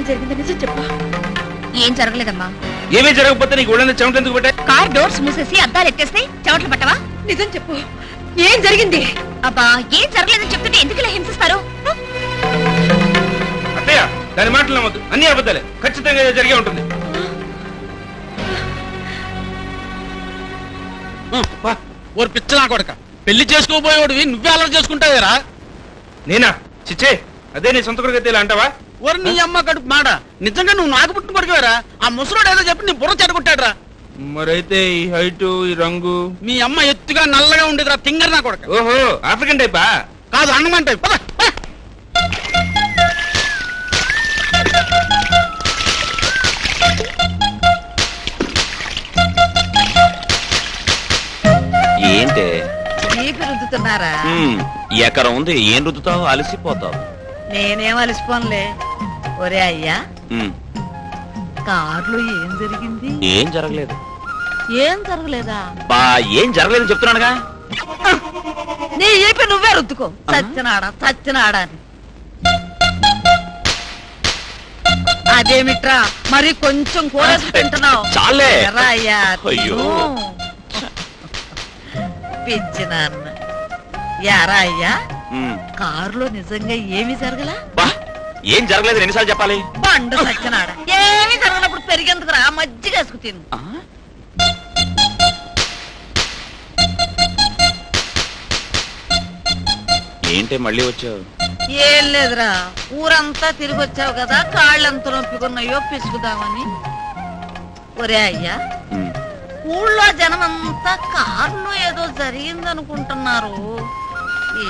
ఏం జరిగిందో నిజం చెప్పు. ఏం జరగలేదమ్మా. ఏమీ జరగకపోతే నీకు ఒళ్ళంతా ఎందుకు పెట్టా కార్ డోర్స్ మూసేసి అద్దాలు ఎత్తేస్తే చెవట్లు పట్టవా? నిజం చెప్పు. ఏం జరిగింది? అబ్బా ఏం జరగలేదని చెప్తుంటే ఎందుకు ఇలా హింసిస్తారు? అత్తయ్య దాని మాటలు నమ్మద్దు. అన్ని అబద్ధాలే. ఖచ్చితంగా ఏదో జరిగే ఉంటుంది. ఓరి పిచ్చ నా కొడక. పెళ్ళి చేసుకోబోయేవాడివి నువ్వే అలర్ చేసుకుంటావేరా? నేనా? చిచ్చే అదే నీ సొంత కొడుకు ఇలా అంటావా? ఓరి నీ అమ్మ కడుపు మాడ. నిజంగా నువ్వు నాకు పుట్టిన కొడుకువేరా? ఆ ముసలోడు ఏదో చెప్పి నీ బుర్ర చెడగొట్టాడురా. మరైతే ఈ హైట్ ఈ రంగు. మీ అమ్మ ఎత్తుగా నల్లగా ఉండేదిరా తింగర్ నా కొడక. ఓహో ఆఫ్రికన్ టైపా? కాదు అన్నమంటాయి పద పద. ఏంటే? చీపి రుద్దుతున్నారా? ఎకరం ఉంది ఏం రుద్దుతావు? అలసిపోతావు. నేనేం అలసిపోనులే. ఒరే అయ్యా. హ్మ్, కారులో ఏం జరిగింది? ఏం జరగలేదు. ఏం జరగలేదా? బా ఏం జరగలేదు చెప్తున్నానుగా. నీ ఈపి నువ్వే రుద్దుకో. చచ్చినాడా? అని. అదేమిట్రా? మరి కొంచెం కూరేసి తింటున్నావు. చాలే. ఎరా అయ్యా అయ్యో. పిచ్చి నాన్న. యారా అయ్యా? కారులో నిజంగా ఏమి జరగలా? బా ఏం జరగలేదు ఎన్నిసార్లు చెప్పాలి? బండు సచ్చినాడా ఏమి జరగనప్పుడు పెరిగేందుకు రా మజ్జిగ వేసుకు తిను ఆ? ఏంటే మళ్ళీ వచ్చావు? ఏం లేదురా ఊరంతా తిరిగి వచ్చావు కదా కాళ్ళెంత నొప్పికున్నాయో పిసుకుదామని. ఒరే అయ్యా ఊళ్ళో జనమంతా కారులో ఏదో జరిగిందనుకుంటున్నారు.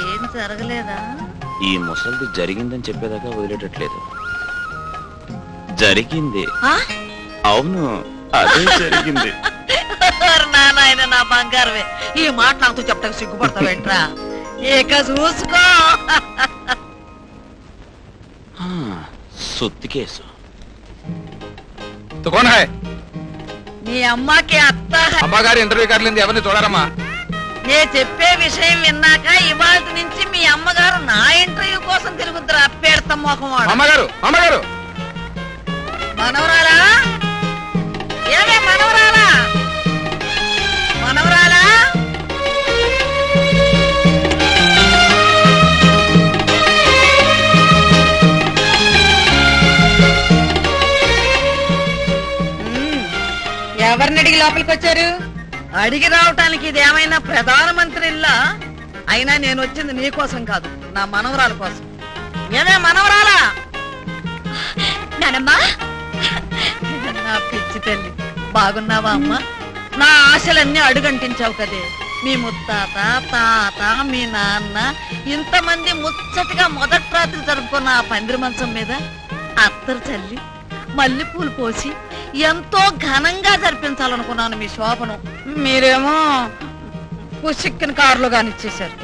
ఏం జరగలేదా? ఈ ముసలిది జరిగిందని చెప్పేదాకా వదిలేటట్లేదు. జరిగింది. ఆ? అవును అదే జరిగింది. నా బంగారమే. ఈ మాట నాతో చెప్తాకు సిగ్గుపడతావేంట్రా? ఇక చూసుకో. సుత్తి కేసు. హాయ్ నీ అమ్మకి అత్త. అమ్మగారి ఇంటర్వ్యూ కార్లేదు ఎవరిని చూడారమ్మా? నే చెప్పే విషయం విన్నాక ఇవాళ నుంచి కోసం తిరుగుతురా పేడత మొఖం వాడు. అమ్మగారు అమ్మగారు. మనవరాలా? ఏమే మనవరాలా? మనవరాలా? ఎవరిని అడిగి లోపలికి వచ్చారు? అడిగి రావటానికి ఇది ఏమైనా ప్రధానమంత్రి ఇల్లా? అయినా నేను వచ్చింది నీ కోసం కాదు నా మనవరాల కోసం. ఏమే మనవరాలా? నానమ్మా. నా పిచ్చి తల్లి బాగున్నావా అమ్మా? నా ఆశలన్నీ అడుగంటించావు కదే. మీ ముత్తాత తాత మీ నాన్న ఇంతమంది ముచ్చటగా మొదటి రాత్రి జరుపుకున్న ఆ పందిరి మంచం మీద అత్తరు చల్లి మల్లెపూలు పోసి ఎంతో ఘనంగా జరిపించాలనుకున్నాను మీ శోభను. మీరేమో పుసిక్కిన కారులో కానిచ్చేశారు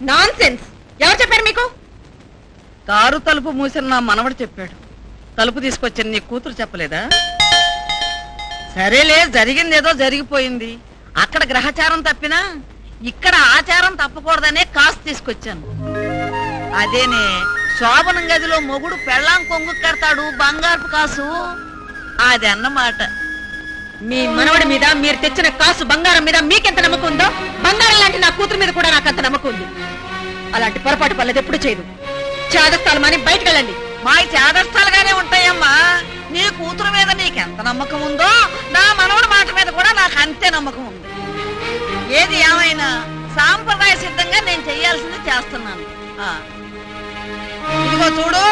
నాన్ సెన్స్ ఎవరు చెప్పారు మీకు? కారు తలుపు మూసిన నా మనవడు చెప్పాడు. తలుపు తీసుకొచ్చిన నీ కూతురు చెప్పలేదా? సరేలే జరిగిందేదో జరిగిపోయింది. అక్కడ గ్రహచారం తప్పినా ఇక్కడ ఆచారం తప్పకూడదనే కాసు తీసుకొచ్చాను. అదేనే శోభనం గదిలో మొగుడు పెళ్ళాం కొంగు కడతాడు బంగారు కాసు. అది అన్నమాట మీ మనవడి మీద మీరు తెచ్చిన కాసు బంగారం మీద మీకెంత నమ్మకం ఉందో బంగారం లాంటి నా కూతురు మీద కూడా నాకు అంత నమ్మకం ఉంది. అలాంటి పొరపాటు పనులు ఎప్పుడు చేయదు. చాదస్తాలు మాని బయటకు వెళ్ళండి మా చేదస్థాలుగానే ఉంటాయమ్మా. నీ కూతురు మీద నీకెంత నమ్మకం ఉందో నా మనవడి మాట మీద కూడా నాకు అంతే నమ్మకం ఉంది. ఏది ఏమైనా సాంప్రదాయ సిద్ధంగా నేను చెయ్యాల్సింది చేస్తున్నాను. ఇదిగో చూడు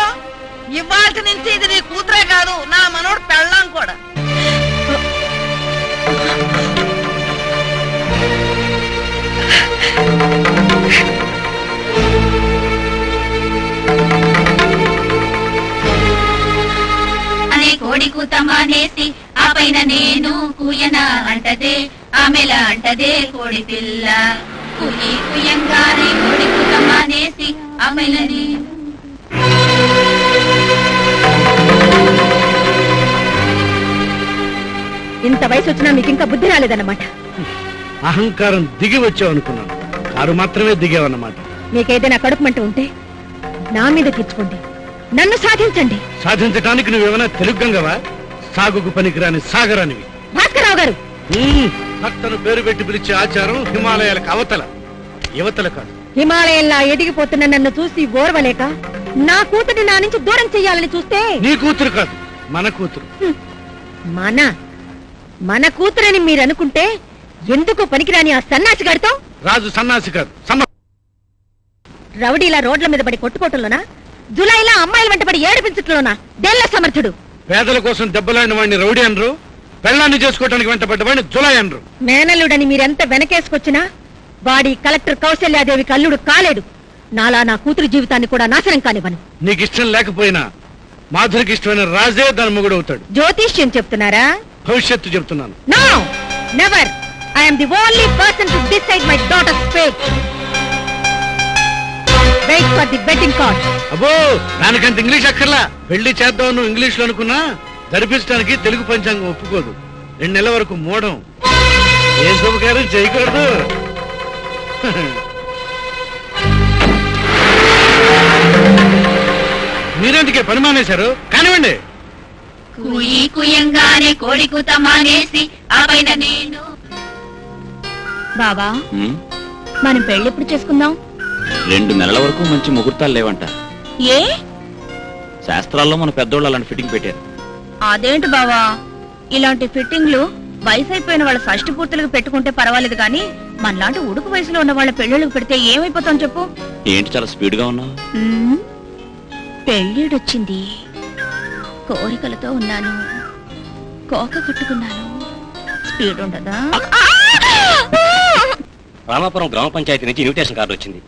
ఇవాళ నుంచి ఇది నీ కూతురే కాదు నా మనోడు పెళ్ళాం కూడా. అనే కోడి కూత మానేసి ఆ పైన నేను కూయన అంటదే ఆమెల అంటదే కోడి పిల్ల. కుయి కుయంగానే కోడి కూత మానేసి ఆ పైన నేను. ఇంత వయసు వచ్చినా మీకు ఇంకా బుద్ధి రాలేదన్నమాట. అహంకారం దిగి వచ్చావు అనుకున్నాను. కారు మాత్రమే దిగావన్నమాట. మీకేదైనా కడుపు మంట ఉంటే నా మీద తీర్చుకోండి. నన్ను సాధించండి. సాధించటానికి నువ్వేమైనా తెలుగు గంగవా? సాగుకు పనికిరాని సాగరానివి. భాస్కరరావు గారు! భక్తను పేరు పెట్టి పిలిచే ఆచారం హిమాలయాలకు అవతల. యువతల కాదు. హిమాలయంలా ఎదిగిపోతున్న నన్ను చూసి ఓర్వలేక నా కూతురిని నా నుంచి దూరం చెయ్యాలని చూస్తే నీ కూతురు కాదు మన కూతురు. మన మన కూతురని మీరు అనుకుంటే ఎందుకు పనికిరాని ఆ సన్నాసిగాడితో రాజు సన్నాసి కాదు రౌడీలా రోడ్ల మీద పడి కొట్టుకోవటంలోనా? జులైలా అమ్మాయిల వెంట పడి ఏడిపించట్లోనా దేల్ల సమర్థుడు? పేదల కోసం దెబ్బలాడిన వాడిని రౌడీ అనరు. పెళ్ళాన్ని చేసుకోవడానికి వెంటబడ్డ వాడిని జులాయ్ అనరు. మేనల్లుడని మీరెంత వెనకేసుకొచ్చినా వాడి కలెక్టర్ కౌశల్యాదేవికి అల్లుడు కాలేడు. నాలా నా కూతురు జీవితాన్ని కూడా నాశనం కానివ్వను. నీకు ఇష్టం లేకపోయినా మాధురికి ఇష్టమైన రాజే దాని మొగుడు అవుతాడు. జ్యోతిష్యం చెప్తున్నారా? భవిష్యత్తు చెప్తున్నాను. No! Never I'm the only person to decide my daughter's fate wait for the betting card అబ్బో దానికంత ఇంగ్లీష్ అక్కర్లా. పెళ్ళి చేద్దాం నువ్వు ఇంగ్లీష్లో అనుకున్నా జరిపించడానికి తెలుగు పంచాంగం ఒప్పుకోదు. రెండు నెలల వరకు మూడం. ఏ శుభకార్యం చేయకూడదు. మీరెందుకే పని మానేశారు? కానివ్వండి. కుయి కుయంగానే కోడి కూత మానేసి ఆ పైన నేను. బాబా మనం పెళ్ళి ఎప్పుడు చేసుకుందాం? రెండు నెలల వరకు మంచి ముహూర్తాలు లేవంట. ఏ? శాస్త్రాల్లో మన పెద్దోళ్ళు అలాంటి ఫిట్టింగ్ పెట్టారు. అదేంటి బావా? ఇలాంటి ఫిట్టింగ్లు వయసు అయిపోయిన వాళ్ళ షష్టి పూర్తులకు పెట్టుకుంటే పర్వాలేదు కానీ మనలాంటి ఉడుకు వయసులో ఉన్న వాళ్ళ పెళ్ళిళ్ళకి పెడితే ఏమైపోతాం చెప్పు. ఏంటి చాలా స్పీడ్గా ఉన్నావు. పెళ్ళిడొచ్చింది. కోరికలతో ఉన్నాను. కోక కట్టుకున్నాను. స్పీడ్ ఉండదా? రామాపురం గ్రామ పంచాయతీ నుంచి ఇన్విటేషన్ కార్డు వచ్చింది.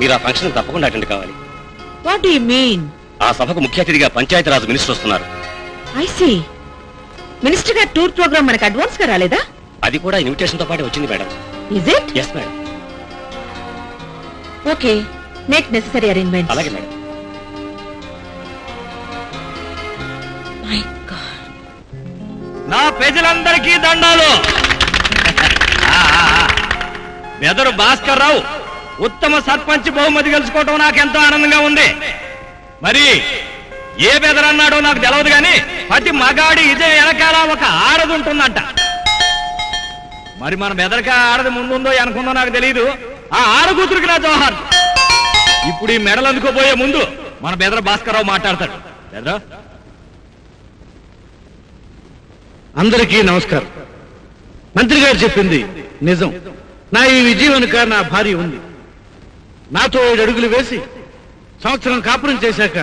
మీరు ఆ ఫంక్షన్ తప్పకుండా అటెండ్ కావాలి. వాట్ యు మీన్ ఆ సభకు ముఖ్య అతిథిగా పంచాయతీరాజ్ మినిస్టర్ వస్తున్నారు. ఐ సీ మినిస్టర్ గారు టూర్ ప్రోగ్రామ్ మనకు అడ్వాన్స్గా రాలేదా? అది కూడా ఇన్విటేషన్తో పాటు వచ్చింది madam. Is it yes madam. Okay make necessary arrangement అలాగే మేడం. మై గాడ్ నా ప్రజలందరికీ దండాలు. ఆ, ఆ, ఆ. బెదరు భాస్కర్ రావు. ఉత్తమ సర్పంచ్ బహుమతి గెలుచుకోవటం నాకెంతో ఆనందంగా ఉంది. మరి ఏ బెదరన్నాడో నాకు తెలియదు కాని ప్రతి మగాడి ఇదే వెనకాల ఒక ఆడది ఉంటుందంట. మరి మన బెదరక ఆడది ముందుందో అనుకుందో నాకు తెలియదు ఆ ఆడ కూతురికి నా జోహార్. ఇప్పుడు ఈ మెడలు అందుకోబోయే ముందు మన బెదర భాస్కర్ రావు మాట్లాడతాడు. బెదరా? అందరికీ నమస్కారం. మంత్రి గారు చెప్పింది నిజం. నా ఈ విజయం వెనుక నా భార్య ఉంది. నాతో ఏడు అడుగులు వేసి సంవత్సరం కాపురం చేశాక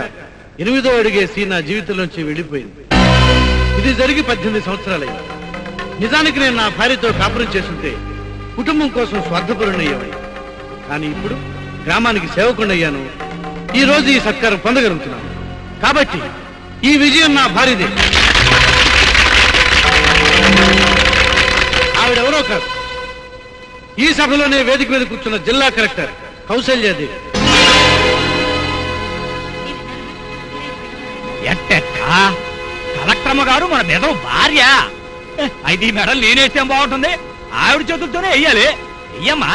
ఎనిమిదో అడిగేసి నా జీవితంలోంచి వెళ్ళిపోయింది. ఇది జరిగి పద్దెనిమిది సంవత్సరాలైంది. నిజానికి నేను నా భార్యతో కాపురం చేస్తుంటే కుటుంబం కోసం స్వార్థపరుణయ్యేవాడిని కానీ ఇప్పుడు గ్రామానికి సేవకుండయ్యాను ఈ రోజు ఈ సత్కారం పొందగలుగుతున్నాను. కాబట్టి ఈ విజయం నా భార్యదే. ఆవిడెవరో కాదు. ఈ సభలోనే వేదిక మీద కూర్చున్న జిల్లా కలెక్టర్ కౌశల్యాదేవి ఎట్టెట్టా? కలెక్టమ్మ గారు మన మెదడు భార్య. అయితే ఈ మెడలు నేనేస్తే బాగుంటుంది? ఆవిడ చేతులతోనే వెయ్యాలి. వెయ్యమ్మా.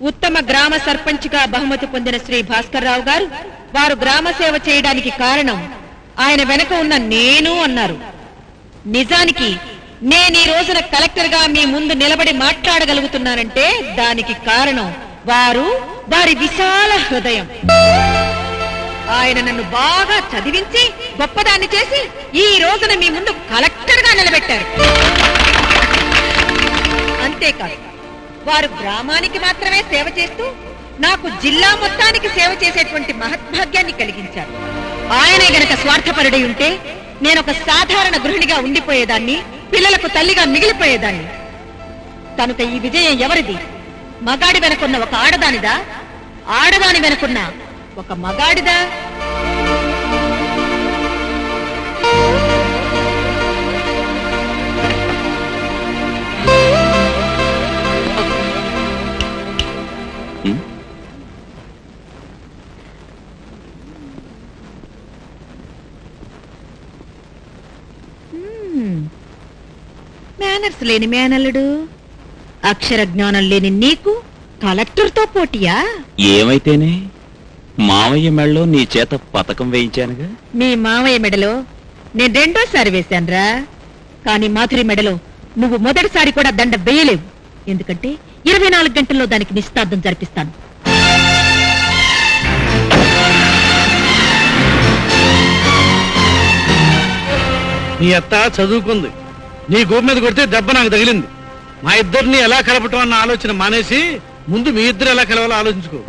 ఉత్తమ గ్రామ సర్పంచ్గా బహుమతి పొందిన శ్రీ భాస్కర్ రావు గారు వారు గ్రామ సేవ చేయడానికి కారణం ఆయన వెనక ఉన్న నేను అన్నారు. నిజానికి నేను ఈ రోజున కలెక్టర్గా మీ ముందు నిలబడి మాట్లాడగలుగుతున్నానంటే దానికి కారణం వారు వారి విశాల హృదయం. ఆయన ఆయన నన్ను బాగా చదివించి గొప్పదాన్ని చేసి ఈ రోజున మీ ముందు కలెక్టర్గా నిలబెట్టారు. అంతేకాదు వారు గ్రామానికి మాత్రమే సేవ చేస్తూ నాకు జిల్లా మొత్తానికి సేవ చేసేటువంటి మహద్భాగ్యాన్ని కలిగించారు. ఆయనే గనక స్వార్థపరుడై ఉంటే నేను ఒక సాధారణ గృహిణిగా ఉండిపోయేదాన్ని పిల్లలకు తల్లిగా మిగిలిపోయేదాన్ని. కనుక ఈ విజయం ఎవరిది? మగాడి వెనుకున్న ఒక ఆడదానిదా? ఆడదాని వెనుకున్న ఒక మగాడిదా? మేనర్స్ లేని మేనల్లుడు అక్షర జ్ఞానం లేని నీకు కలెక్టర్తో పోటీయా? ఏమైతేనే? మావయ్య మెళ్ళలో నీ చేత పతకం వేయించానుగా? మీ మావయ్య మెడలో నేను రెండోసారి వేశానురా. కానీ మాధురి మెడలో నువ్వు మొదటిసారి కూడా దండ వేయలేవు. ఎందుకంటే ఇరవై నాలుగు గంటల్లో దానికి నిశ్చితార్థం జరిపిస్తాను. నీ అత్త చదువుకుంది. నీ గోపు మీద కొడితే దెబ్బ నాకు తగిలింది. మా ఇద్దరిని ఎలా కలపటం అన్న ఆలోచన మానేసి ముందు మీ ఇద్దరు ఎలా కలవాలో ఆలోచించుకో.